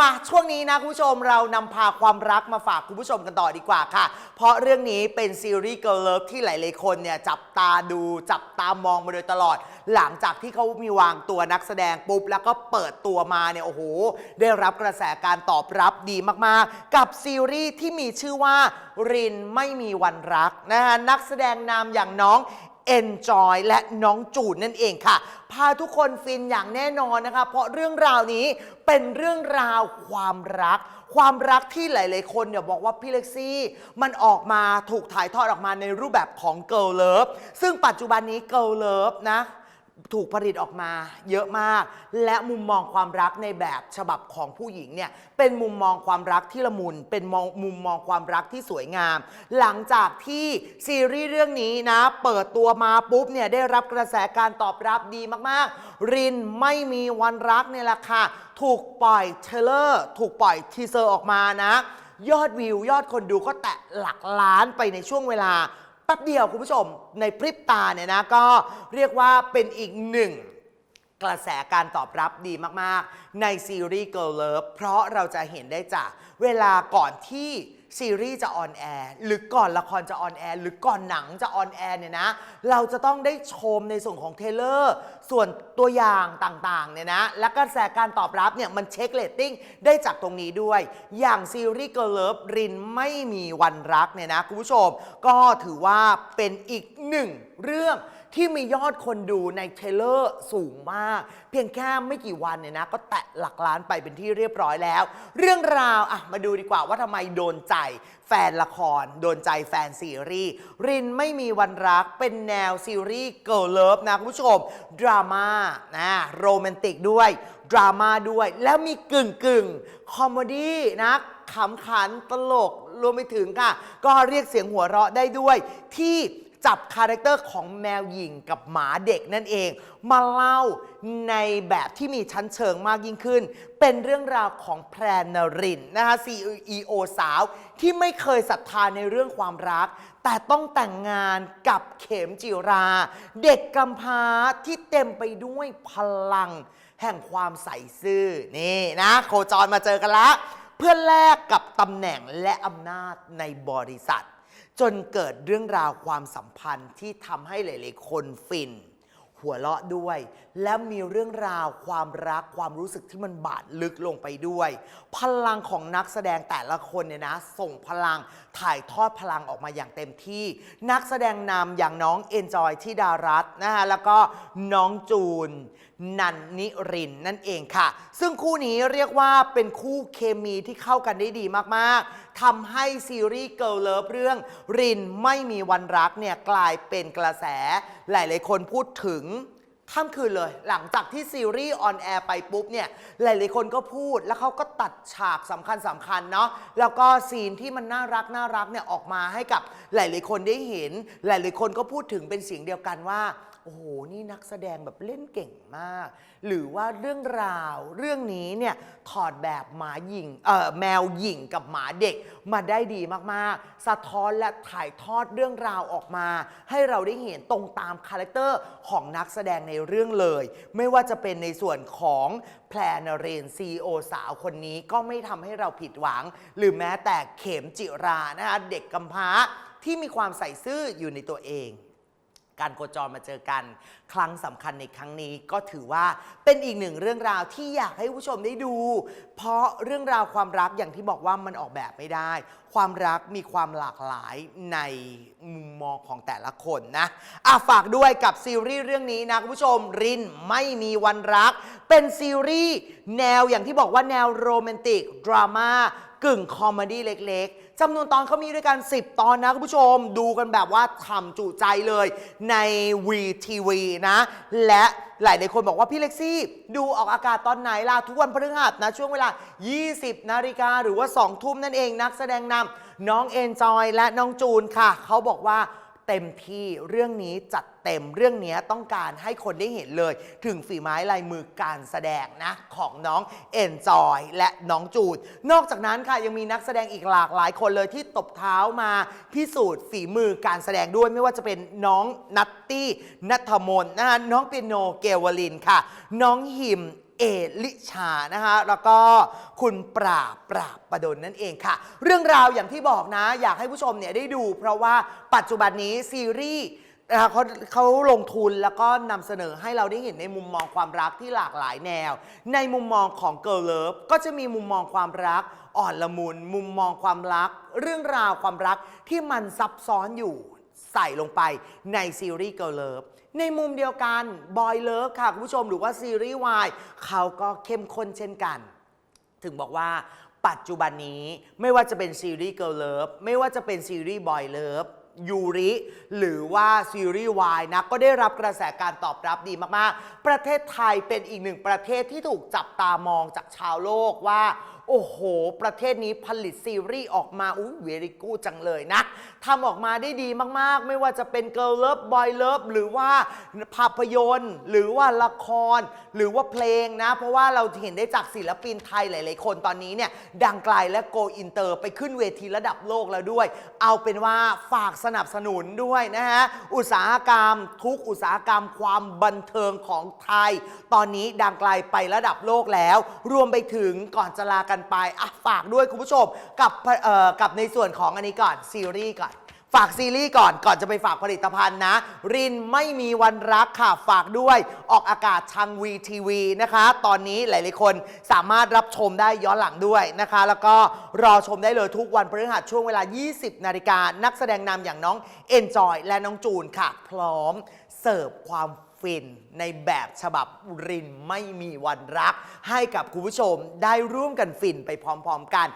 มาช่วงนี้นะคุณผู้ชมเรานำพาความรักมาฝากคุณผู้ชมกันต่อดีกว่าค่ะ เพราะเรื่องนี้เป็นซีรีส์ Girl Love ที่หลายๆคนเนี่ยจับตาดูจับตามองมาโดยตลอด หลังจากที่เขามีวางตัวนักแสดงปุ๊บ แล้วก็เปิดตัวมาเนี่ยโอ้โห ได้รับกระแสการตอบรับดีมากๆ กับซีรีส์ที่มีชื่อว่ารินไม่มีวันรักนะฮะนักแสดงนามอย่างน้อง Enjoy และน้องจูนนั่นเองค่ะ พาทุกคนฟินอย่างแน่นอนนะคะ เพราะเรื่องราวนี้เป็นเรื่องราวความรัก ความรักที่หลาย ๆ คนเนี่ยบอกว่าพี่เล็กซี่มันออกมาถูกถ่ายทอดออกมาในรูปแบบของ Girl Love ซึ่งปัจจุบันนี้ Girl Love นะ ถูกผลิตออกมาเยอะมาก และมุมมองความรักในแบบฉบับของผู้หญิงเนี่ยเป็นมุมมองความรักที่ละมุน เป็นมองมุมมองความรักที่สวยงาม หลังจากที่ซีรีส์เรื่องนี้นะ เปิดตัวมาปุ๊บเนี่ยได้รับกระแสการตอบรับดีมากๆ รินไม่มีวันรักเนี่ยแหละค่ะถูกปล่อยเทรลเลอร์ถูกปล่อยทีเซอร์ออกมานะ ยอดวิวยอดคนดูก็แตะหลักล้านไปในช่วงเวลา แป๊บเดียวคุณผู้ชมในพริบตาเนี่ยนะก็เรียกว่าเป็นอีกหนึ่ง กระแสการตอบรับดีมากๆ ในซีรีส์ Girl Love เพราะเราจะเห็นได้จากเวลาก่อนที่ซีรีส์จะออนแอร์หรือก่อนละครจะออนแอร์หรือก่อนหนังจะออนแอร์เนี่ยนะ เราจะต้องได้ชมในส่วนของเทเลอร์ ส่วนตัวอย่างต่างๆเนี่ยนะ และกระแสการตอบรับเนี่ยมันเช็คเลตติ้งได้จากตรงนี้ด้วย อย่างซีรีส์ Girl Love รินไม่มีวันรักเนี่ยนะ คุณผู้ชม ก็ถือว่าเป็นอีกหนึ่งเรื่อง ที่มียอดคนดูในเทรลเลอร์สูงมาก เพียงแค่ไม่กี่วันเนี่ยนะ ก็แตะหลักล้านไปเป็นที่เรียบร้อยแล้ว เรื่องราวอะมาดูดีกว่าว่าทำไมโดนใจ แฟนละคร โดนใจแฟนซีรีส์รินไม่มีวันรักเป็นแนวซีรีส์เกิ l เลิฟนะคุณผู้ชม ดราม่านะโรแมนติกด้วย ดราม่าด้วย แล้วมีกึ่งกึ่งคอมเมดี้นะขำขันตลกรวมไปถึงค่ะ ก็เรียกเสียงหัวเราะได้ด้วยที่ จับคาแรคเตอร์ของแมวหญิงกับหมาเด็กนั่นเอง มาเล่าในแบบที่มีชั้นเชิงมากยิ่งขึ้น เป็นเรื่องราวของแพรนรินนะคะ CEO สาว ที่ไม่เคยศรัทธาในเรื่องความรัก แต่ต้องแต่งงานกับเข็มจิรา เด็กกำพร้าที่เต็มไปด้วยพลัง แห่งความใส่ซื่อนี่นะ โคจรมาเจอกันละเพื่อแลกกับตำแหน่งและอำนาจในบริษัท จนเกิดเรื่องราวความสัมพันธ์ที่ทำให้หลาย ๆ คนฟิน หัวเราะด้วย และมีเรื่องราวความรักความรู้สึกที่มันบาดลึกลงไปด้วย พลังของนักแสดงแต่ละคนเนี่ยนะ ส่งพลังถ่ายทอดพลังออกมาอย่างเต็มที่ นักแสดงนำอย่างน้องเอนจอยที่ดารัตนะฮะแล้วก็น้องจูน นันนิรินนั่นเองค่ะ ซึ่งคู่นี้เรียกว่าเป็นคู่เคมีที่เข้ากันได้ดีมากๆทำให้ซีรีส์ Girl Love เรื่องรินไม่มีวันรักเนี่ยกลายเป็นกระแสหลาย ๆ คนพูดถึงข้ามคืนเลย หลังจากที่ซีรีส์ออนแอร์ไปปุ๊บเนี่ยหลายๆคนก็พูดแล้วเขาก็ตัดฉากสำคัญสำคัญเนาะแล้วก็ซีนที่มันน่ารักน่ารักเนี่ยออกมาให้กับหลาย ๆ คนได้เห็น หลาย ๆ คนก็พูดถึงเป็นเสียงเดียวกันว่า โอ้โห นี่นักแสดงแบบเล่นเก่งมาก หรือว่าเรื่องราวเรื่องนี้เนี่ยถอดแบบหมาหญิงเอ่อแมวหญิงกับหมาเด็กมาได้ดีมากๆ สะท้อนและถ่ายทอดเรื่องราวออกมา ให้เราได้เห็นตรงตามคาแรคเตอร์ของนักแสดงในเรื่องเลย ไม่ว่าจะเป็นในส่วนของแพลนเรนซีโอสาวคนนี้ก็ไม่ทำให้เราผิดหวัง หรือแม้แต่เข็มจิรานะคะเด็กกำพร้าที่มีความใส่ซื่ออยู่ในตัวเอง การโคจรมาเจอกัน ครั้งสำคัญในครั้งนี้ก็ถือว่าเป็นอีกหนึ่งเรื่องราวที่อยากให้ผู้ชมได้ดู เพราะเรื่องราวความรักอย่างที่บอกว่ามันออกแบบไม่ได้ ความรักมีความหลากหลายในมุมมองของแต่ละคนนะอะฝากด้วยกับซีรีส์เรื่องนี้นะคุณผู้ชมรินไม่มีวันรัก เป็นซีรีส์แนวอย่างที่บอกว่าแนวโรแมนติกดราม่ากึ่งคอมเมดี้เล็กๆจำนวนตอนเขามีด้วยกัน 10 ตอนนะคุณผู้ชม ดูกันแบบว่าทำจุใจเลยใน VTV นะ และหลายๆคนบอกว่าพี่เล็กซี่ดูออกอากาศตอนไหนล่ะ ทุกวันพฤหัสนะ ช่วงเวลา 20 นาฬิกาหรือว่า 2 ทุ่มนั่นเองนักแสดงนำน้องเอนจอยและน้องจูนค่ะ เขาบอกว่า เต็มที่เรื่องนี้จัดเต็มเรื่องนี้ต้องการให้คนได้เห็นเลย ถึงฝีไม้ลายมือการแสดงนะ ของน้องเอนจอยและน้องจูนนอกจากนั้นค่ะยังมีนักแสดงอีกหลากหลายคนเลยที่ตบเท้ามาพิสูจน์ฝีมือการแสดงด้วยไม่ว่าจะเป็นน้องนัตตี้นัทมนนะคะน้องเปียโนเกวลินค่ะ น้องหิม เอลิชานะคะแล้วก็คุณปราบปราบประดนนั่นเองค่ะ เรื่องราวอย่างที่บอกนะ อยากให้ผู้ชมเนี่ยได้ดู เพราะว่าปัจจุบันนี้ซีรีส์นะคะเขาเขาลงทุนแล้วก็นำเสนอให้เราได้เห็นในมุมมองความรักที่หลากหลายแนว ในมุมมองของ Girl Love ก็จะมีมุมมองความรัก อ่อนละมุนมุมมองความรัก เรื่องราวความรักที่มันซับซ้อนอยู่ ใส่ลงไปในซีรีส์ Girl Love ในมุมเดียวกัน Boy Love ค่ะ คุณผู้ชมหรือว่าซีรีส์วายเขาก็เข้มข้นเช่นกัน ถึงบอกว่าปัจจุบันนี้ไม่ว่าจะเป็นซีรีส์ Girl Love ไม่ว่าจะเป็นซีรีส์ Boy Love ยูริ หรือว่าซีรีส์วายนะ ก็ได้รับกระแสการตอบรับดีมาก ๆ ประเทศไทยเป็นอีกหนึ่งประเทศที่ถูกจับตามองจากชาวโลกว่าโอ้โห ประเทศนี้ผลิตซีรีส์ออกมาอุ้ยเวริกูจังเลยนะทำออกมาได้ดีมากๆ ไม่ว่าจะเป็น Girl Love Boy Love หรือว่าภาพยนตร์ หรือว่าละคร หรือว่าเพลงนะ เพราะว่าเราเห็นได้จากศิลปินไทยหลาย ๆ คนตอนนี้เนี่ยดังไกลและโกอินเตอร์ไปขึ้นเวทีระดับโลกแล้วด้วย เอาเป็นว่าฝากสนับสนุนด้วยนะฮะอุตสาหกรรมทุกอุตสาหกรรมความบันเทิงของไทย ตอนนี้ดังไกลไประดับโลกแล้ว รวมไปถึงก่อนจะลากันไปอะฝากด้วยคุณผู้ชมกับเอ่อกับในส่วนของอันนี้ก่อนซีรีส์ก่อน ฝากซีรีส์ก่อนก่อนจะไปฝากผลิตภัณฑ์นะ รินไม่มีวันรักค่ะ ฝากด้วยออกอากาศทางวีทีวีนะคะ ตอนนี้หลายๆคนสามารถรับชมได้ย้อนหลังด้วยนะคะ แล้วก็รอชมได้เลยทุกวันพฤหัสช่วงเวลา 20 นาฬิกานักแสดงนำอย่างน้องเอนจอยและน้องจูนค่ะ พร้อม เสิร์ฟความฟินในแบบฉบับรินไม่มีวันรัก ให้กับคุณผู้ชมได้ร่วมกันฟินไปพร้อมๆกัน